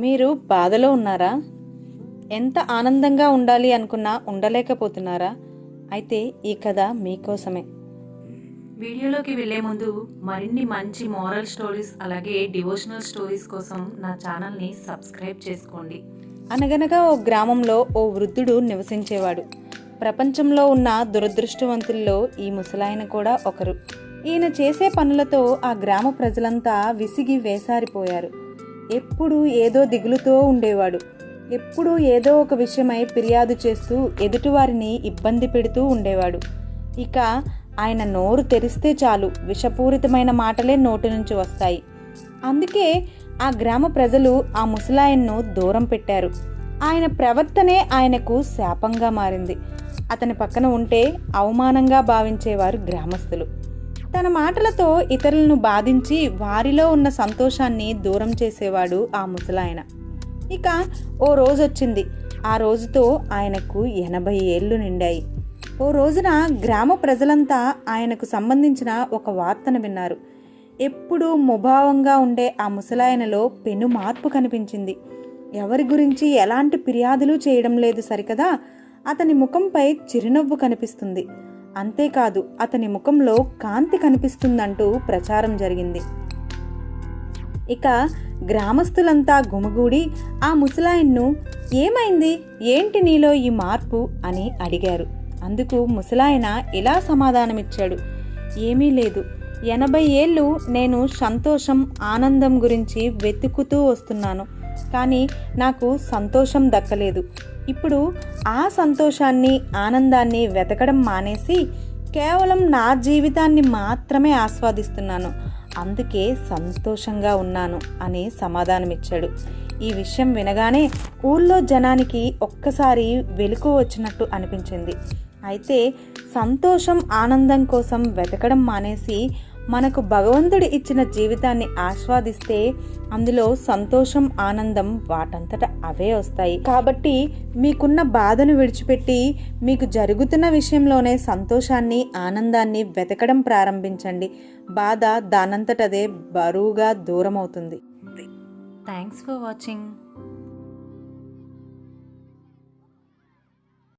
మీరు బాధలో ఉన్నారా? ఎంత ఆనందంగా ఉండాలి అనుకున్నా ఉండలేకపోతున్నారా? అయితే ఈ కథ మీకోసమే. వీడియోలోకి వెళ్ళే ముందు మరిన్ని మంచి మోరల్ స్టోరీస్ అలాగే డివోషనల్ స్టోరీస్ కోసం నా ఛానల్ని సబ్స్క్రైబ్ చేసుకోండి. అనగనగా ఓ గ్రామంలో ఓ వృద్ధుడు నివసించేవాడు. ప్రపంచంలో ఉన్న దురదృష్టవంతుల్లో ఈ ముసలాయన కూడా ఒకరు. ఈయన చేసే పనులతో ఆ గ్రామ ప్రజలంతా విసిగి వేసారిపోయారు. ఎప్పుడూ ఏదో దిగులుతో ఉండేవాడు. ఎప్పుడూ ఏదో ఒక విషయమై ఫిర్యాదు చేస్తూ ఎదుటివారిని ఇబ్బంది పెడుతూ ఉండేవాడు. ఇక ఆయన నోరు తెరిస్తే చాలు విషపూరితమైన మాటలే నోటి నుంచి వస్తాయి. అందుకే ఆ గ్రామ ప్రజలు ఆ ముసలాయన్ను దూరం పెట్టారు. ఆయన ప్రవర్తనే ఆయనకు శాపంగా మారింది. అతని పక్కన ఉంటే అవమానంగా భావించేవారు గ్రామస్తులు. తన మాటలతో ఇతరులను బాధించి వారిలో ఉన్న సంతోషాన్ని దూరం చేసేవాడు ఆ ముసలాయన. ఇక ఓ రోజు వచ్చింది ఆ రోజుతో ఆయనకు ఎనభై ఏళ్ళు నిండాయి. ఓ రోజున గ్రామ ప్రజలంతా ఆయనకు సంబంధించిన ఒక వార్తను విన్నారు. ఎప్పుడూ ముభావంగా ఉండే ఆ ముసలాయనలో పెను మార్పు కనిపించింది. ఎవరి గురించి ఎలాంటి ఫిర్యాదులు చేయడం లేదు సరికదా? అతని ముఖంపై చిరునవ్వు కనిపిస్తుంది. అంతేకాదు అతని ముఖంలో కాంతి కనిపిస్తుందంటూ ప్రచారం జరిగింది. ఇక గ్రామస్తులంతా గుమిగూడి ఆ ముసలాయన్ను ఏమైంది? ఏంటి నీలో ఈ మార్పు? అని అడిగారు. అందుకు ముసలాయన ఇలా సమాధానమిచ్చాడు. ఏమీ లేదు. ఎనభై ఏళ్ళు నేను సంతోషం ఆనందం గురించి వెతుకుతూ వస్తున్నాను. కానీ నాకు సంతోషం దక్కలేదు. ఇప్పుడు ఆ సంతోషాన్ని ఆనందాన్ని వెతకడం మానేసి కేవలం నా జీవితాన్ని మాత్రమే ఆస్వాదిస్తున్నాను. అందుకే సంతోషంగా ఉన్నాను అని సమాధానమిచ్చాడు. ఈ విషయం వినగానే ఊళ్ళో జనానికి ఒక్కసారి వెలుకు వచ్చినట్టు అనిపించింది. అయితే సంతోషం ఆనందం కోసం వెతకడం మానేసి మనకు భగవంతుడు ఇచ్చిన జీవితాన్ని ఆస్వాదిస్తే అందులో సంతోషం ఆనందం వాటంతట అవే వస్తాయి. కాబట్టి మీకున్న బాధను విడిచిపెట్టి మీకు జరుగుతున్న విషయంలోనే సంతోషాన్ని ఆనందాన్ని వెతకడం ప్రారంభించండి. బాధ దానంతటదే బరువుగా దూరం అవుతుంది థ్యాంక్స్ ఫర్ వాచింగ్